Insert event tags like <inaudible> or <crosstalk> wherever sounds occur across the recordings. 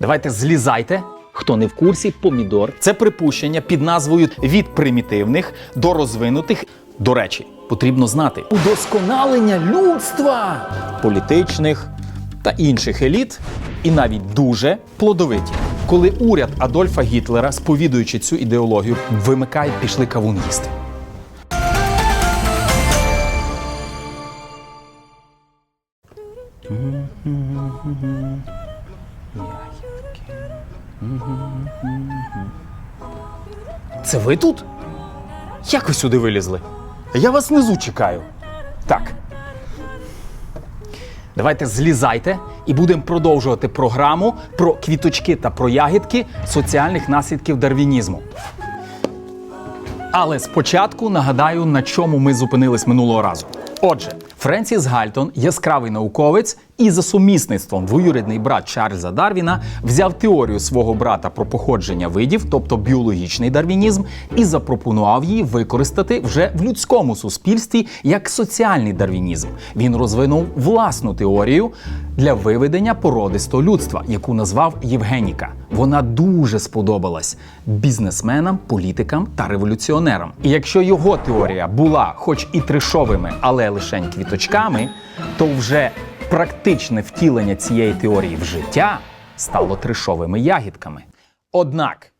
Давайте злізайте. Хто не в курсі, помідор це припущення під назвою від примітивних до розвинутих. До речі, потрібно знати удосконалення людства, політичних та інших еліт, і навіть дуже плодовиті. Коли уряд Адольфа Гітлера, сповідуючи цю ідеологію, вимикає, пішли кавун їсти. Це ви тут? Як ви сюди вилізли? Я вас внизу чекаю. Так. Давайте злізайте і будемо продовжувати програму про квіточки та про ягідки соціальних наслідків дарвінізму. Але спочатку нагадаю, на чому ми зупинились минулого разу. Отже, Френсіс Гальтон, яскравий науковець і за сумісництвом двоюрідний брат Чарльза Дарвіна, взяв теорію свого брата про походження видів, тобто біологічний дарвінізм, і запропонував її використати вже в людському суспільстві як соціальний дарвінізм. Він розвинув власну теорію для виведення породистого людства, яку назвав Євгеніка. Вона дуже сподобалась бізнесменам, політикам та революціонерам. І якщо його теорія була, хоч і тришовими, але лишень квіточками, то вже практичне втілення цієї теорії в життя стало тришовими ягідками. Однак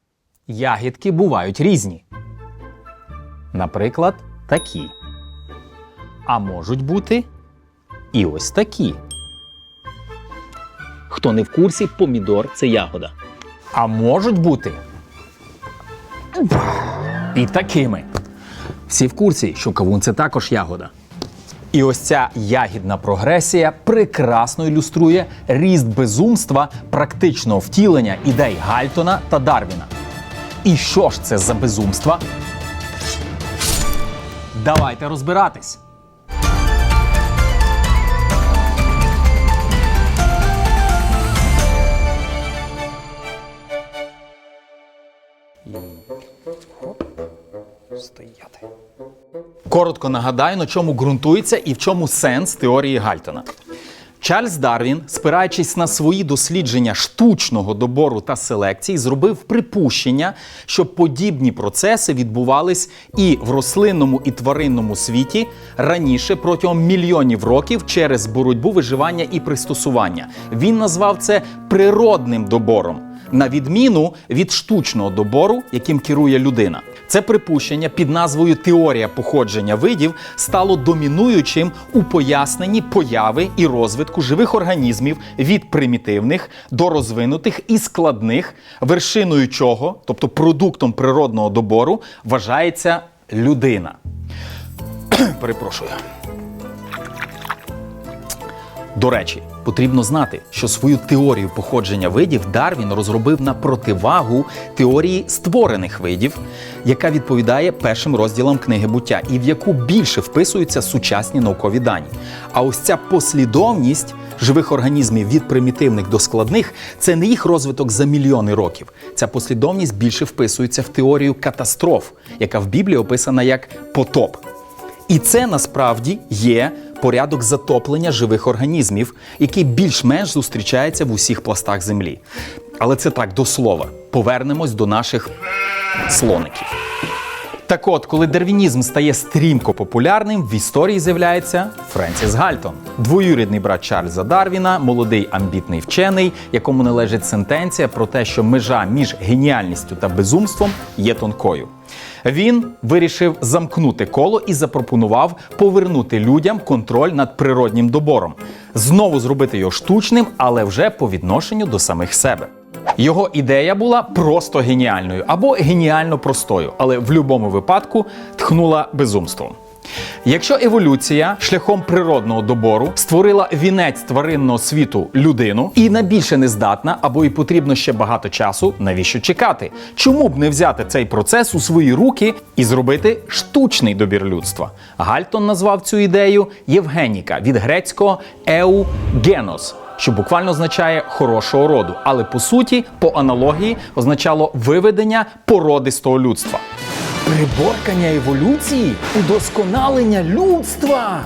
ягідки бувають різні. Наприклад, такі. А можуть бути і ось такі. Хто не в курсі, помідор це ягода. А можуть бути і такими. Всі в курсі, що кавун це також ягода. І ось ця ягідна прогресія прекрасно ілюструє ріст безумства практичного втілення ідей Гальтона та Дарвіна. І що ж це за безумства? Давайте розбиратись. Стояти. Коротко нагадаю, на чому ґрунтується і в чому сенс теорії Гальтона. Чарльз Дарвін, спираючись на свої дослідження штучного добору та селекції, зробив припущення, що подібні процеси відбувались і в рослинному і тваринному світі раніше протягом мільйонів років через боротьбу виживання і пристосування. Він назвав це природним добором, на відміну від штучного добору, яким керує людина. Це припущення під назвою Теорія походження видів стало домінуючим у поясненні появи і розвитку живих організмів від примітивних до розвинутих і складних, вершиною чого, тобто продуктом природного добору, вважається людина. <clears throat> Перепрошую. До речі, потрібно знати, що свою теорію походження видів Дарвін розробив на противагу теорії створених видів, яка відповідає першим розділам книги буття, і в яку більше вписуються сучасні наукові дані. А ось ця послідовність живих організмів від примітивних до складних це не їх розвиток за мільйони років. Ця послідовність більше вписується в теорію катастроф, яка в Біблії описана як потоп. І це насправді є порядок затоплення живих організмів, який більш-менш зустрічається в усіх пластах землі. Але це так до слова. Повернемось до наших слоників. Так от, коли дарвінізм стає стрімко популярним, в історії з'являється Френсіс Гальтон, двоюрідний брат Чарльза Дарвіна, молодий амбітний вчений, якому належить сентенція про те, що межа між геніальністю та безумством є тонкою. Він вирішив замкнути коло і запропонував повернути людям контроль над природнім добором, знову зробити його штучним, але вже по відношенню до самих себе. Його ідея була просто геніальною або геніально простою, але в будь-якому випадку тхнула безумством. Якщо еволюція шляхом природного добору створила вінець тваринного світу людину і на більше не здатна, або й потрібно ще багато часу, навіщо чекати? Чому б не взяти цей процес у свої руки і зробити штучний добір людства? Гальтон назвав цю ідею Євгеніка від грецького еугенос що буквально означає хорошого роду, але по суті, по аналогії, означало виведення породистого людства. Приборкання еволюції, удосконалення людства.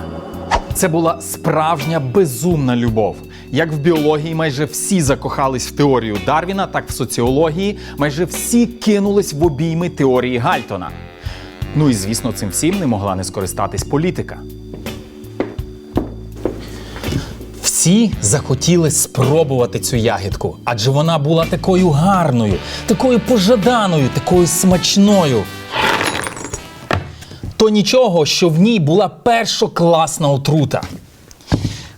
Це була справжня безумна любов. Як в біології майже всі закохались в теорію Дарвіна, так в соціології майже всі кинулись в обійми теорії Гальтона. Ну і звісно, цим всім не могла не скористатись політика. Всі захотіли спробувати цю ягідку, адже вона була такою гарною, такою пожаданою, такою смачною. То нічого, що в ній була першокласна отрута.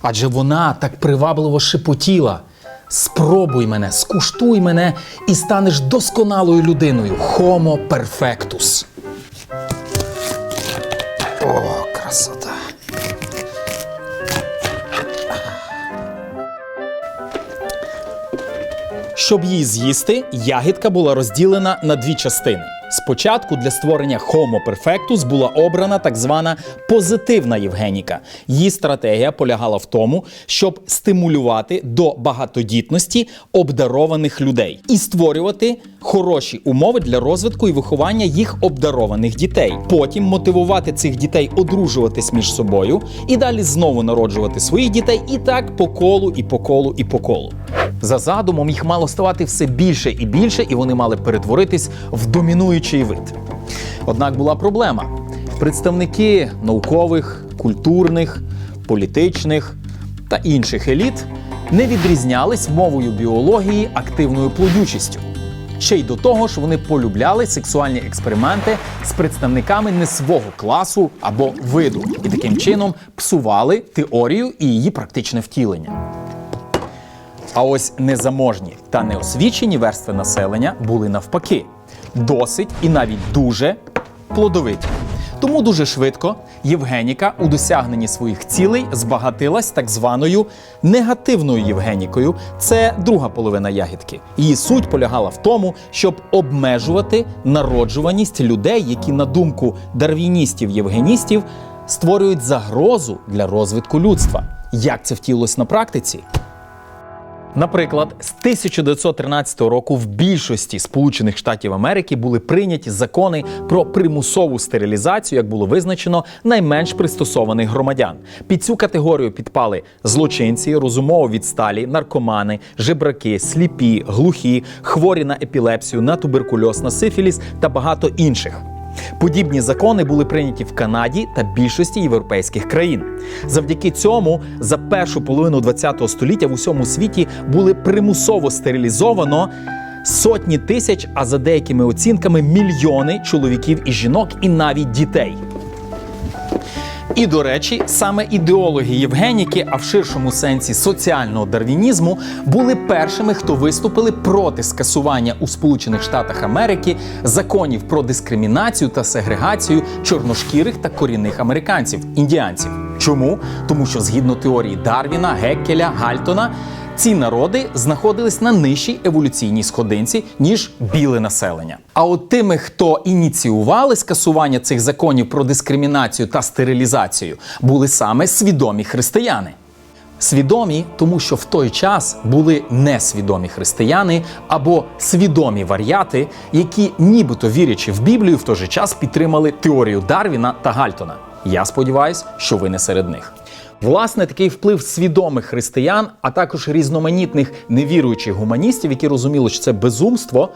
Адже вона так привабливо шепотіла. Спробуй мене, скуштуй мене і станеш досконалою людиною. Homo perfectus. О, красота. Щоб її з'їсти, ягідка була розділена на дві частини. Спочатку для створення Homo perfectus була обрана так звана позитивна Євгеніка. Її стратегія полягала в тому, щоб стимулювати до багатодітності обдарованих людей і створювати хороші умови для розвитку і виховання їх обдарованих дітей. Потім мотивувати цих дітей одружуватись між собою і далі знову народжувати своїх дітей, і так по колу, і по колу, і по колу. За задумом їх мало ставати все більше і більше, і вони мали перетворитись в домінуючий вид. Однак була проблема: представники наукових, культурних, політичних та інших еліт не відрізнялись мовою біології активною плодючістю. Ще й до того ж, вони полюбляли сексуальні експерименти з представниками не свого класу або виду, і таким чином псували теорію і її практичне втілення. А ось незаможні та неосвічені верстви населення були навпаки досить і навіть дуже плодовиті. Тому дуже швидко Євгеніка у досягненні своїх цілей збагатилась так званою негативною Євгенікою. Це друга половина ягідки. Її суть полягала в тому, щоб обмежувати народжуваність людей, які, на думку дарвіністів-євгеністів, створюють загрозу для розвитку людства. Як це втілилось на практиці? Наприклад, з 1913 року в більшості Сполучених Штатів Америки були прийняті закони про примусову стерилізацію, як було визначено, найменш пристосованих громадян. Під цю категорію підпали злочинці, розумово відсталі, наркомани, жебраки, сліпі, глухі, хворі на епілепсію, на туберкульоз, на сифіліс та багато інших. Подібні закони були прийняті в Канаді та більшості європейських країн. Завдяки цьому за першу половину ХХ століття в усьому світі були примусово стерилізовано сотні тисяч, а за деякими оцінками мільйони чоловіків і жінок, і навіть дітей. І до речі, саме ідеологи Євгеніки, а в ширшому сенсі соціального дарвінізму, були першими, хто виступили проти скасування у Сполучених Штатах Америки законів про дискримінацію та сегрегацію чорношкірих та корінних американців індіанців. Чому? Тому що згідно теорії Дарвіна, Геккеля, Гальтона. Ці народи знаходились на нижчій еволюційній сходинці, ніж біле населення. А от тими, хто ініціювали скасування цих законів про дискримінацію та стерилізацію, були саме свідомі християни. Свідомі, тому що в той час були несвідомі християни або свідомі варіати, які, нібито вірячи в Біблію, в той же час підтримали теорію Дарвіна та Гальтона. Я сподіваюся, що ви не серед них. Власне, такий вплив свідомих християн, а також різноманітних невіруючих гуманістів, які розуміли, що це безумство,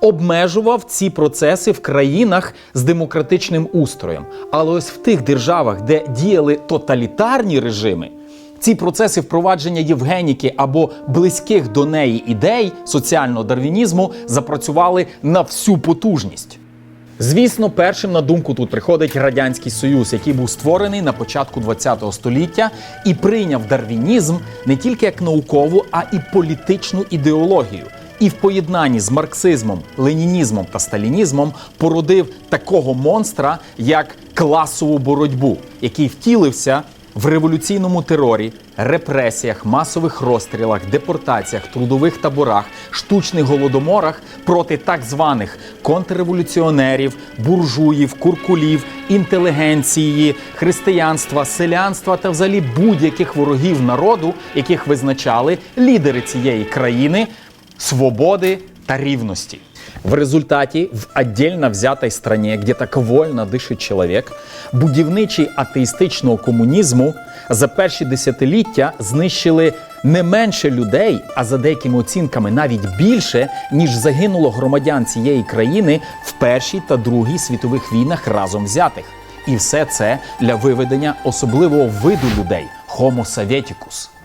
обмежував ці процеси в країнах з демократичним устроєм. Але ось в тих державах, де діяли тоталітарні режими, ці процеси впровадження Євгеніки або близьких до неї ідей соціального дарвінізму запрацювали на всю потужність. Звісно, першим на думку тут приходить Радянський Союз, який був створений на початку ХХ століття і прийняв дарвінізм не тільки як наукову, а і політичну ідеологію. І в поєднанні з марксизмом, ленінізмом та сталінізмом породив такого монстра, як класову боротьбу, який втілився в революційному терорі, репресіях, масових розстрілах, депортаціях, трудових таборах, штучних голодоморах проти так званих контрреволюціонерів, буржуїв, куркулів, інтелігенції, християнства, селянства та взагалі будь-яких ворогів народу, яких визначали лідери цієї країни свободи та рівності. В результаті в отдельно взятой стране, где так вольно дишить чоловік, будівничі атеїстичного комунізму за перші десятиліття знищили не менше людей, а за деякими оцінками навіть більше, ніж загинуло громадян цієї країни в Першій та Другій світових війнах разом взятих. І все це для виведення особливого виду людей Homo Sovieticus.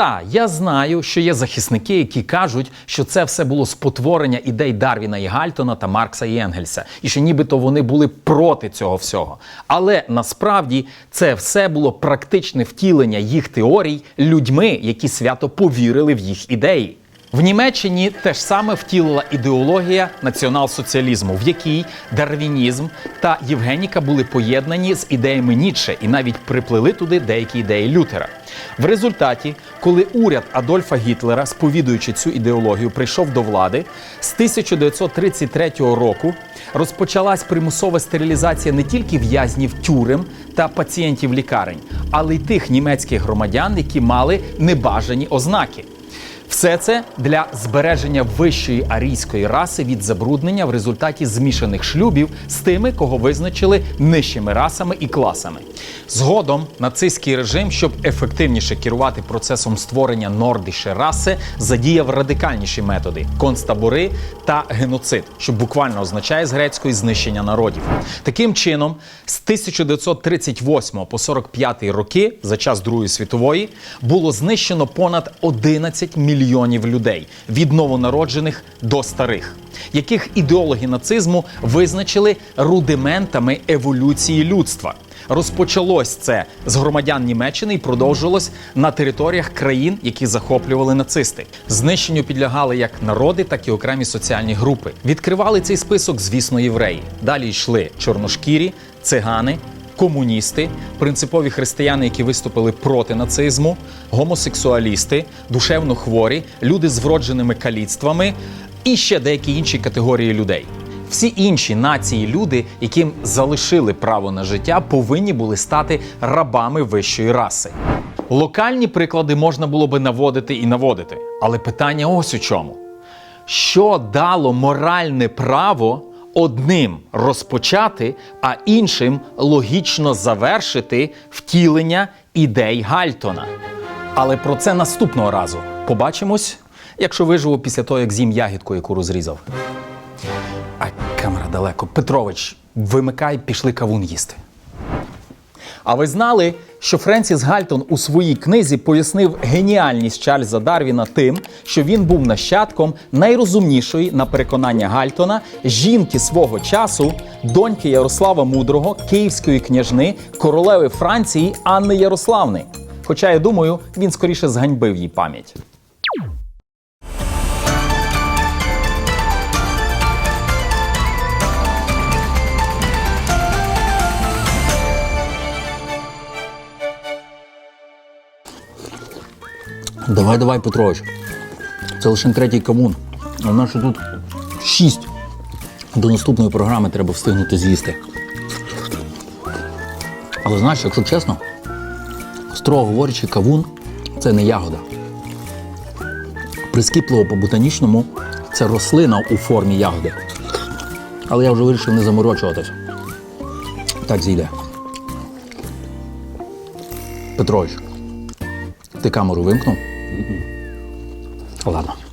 Та я знаю, що є захисники, які кажуть, що це все було спотворення ідей Дарвіна і Гальтона та Маркса і Енгельса, і що нібито вони були проти цього всього. Але насправді це все було практичне втілення їх теорій людьми, які свято повірили в їх ідеї. В Німеччині теж саме втілила ідеологія націонал-соціалізму, в якій дарвінізм та Євгеніка були поєднані з ідеями Ніцше і навіть приплили туди деякі ідеї Лютера. В результаті, коли уряд Адольфа Гітлера, сповідуючи цю ідеологію, прийшов до влади, з 1933 року розпочалась примусова стерилізація не тільки в'язнів тюрем та пацієнтів лікарень, але й тих німецьких громадян, які мали небажані ознаки. Все це для збереження вищої арійської раси від забруднення в результаті змішаних шлюбів з тими, кого визначили нижчими расами і класами. Згодом нацистський режим, щоб ефективніше керувати процесом створення нордише раси, задіяв радикальніші методи концтабори та геноцид, що буквально означає з грецької знищення народів. Таким чином, з 1938 по 45 роки, за час Другої світової, було знищено понад 11 мільйонів людей від новонароджених до старих, яких ідеологи нацизму визначили рудиментами еволюції людства. Розпочалось це з громадян Німеччини і продовжилось на територіях країн, які захоплювали нацисти. Знищенню підлягали як народи, так і окремі соціальні групи. Відкривали цей список, звісно, євреї. Далі йшли чорношкірі, цигани, комуністи, принципові християни, які виступили проти нацизму, гомосексуалісти, душевно хворі, люди з вродженими каліцтвами і ще деякі інші категорії людей. Всі інші нації, люди, яким залишили право на життя, повинні були стати рабами вищої раси. Локальні приклади можна було би наводити і наводити, але питання ось у чому: що дало моральне право одним розпочати, а іншим логічно завершити втілення ідей Гальтона? Але про це наступного разу побачимось, якщо виживу після того, як з'їм ягідку, яку розрізав. А камера далеко. Петрович, вимикай, пішли кавун їсти. А ви знали, що Френсіс Гальтон у своїй книзі пояснив геніальність Чарльза Дарвіна тим, що він був нащадком найрозумнішої, на переконання Гальтона, жінки свого часу, доньки Ярослава Мудрого, київської княжни, королеви Франції Анни Ярославни. Хоча я думаю, він скоріше зганьбив їй пам'ять. Давай, давай, Петрович. Це лише третій комун. А в нас тут шість. До наступної програми треба встигнути з'їсти. Але знаєш, якщо чесно, строго говорячи, кавун це не ягода. Прискіпливо по-ботанічному це рослина у формі ягоди. Але я вже вирішив не заморочуватись. Так зійде. Петрович, ти камеру вимкнув? Olá, Nuno.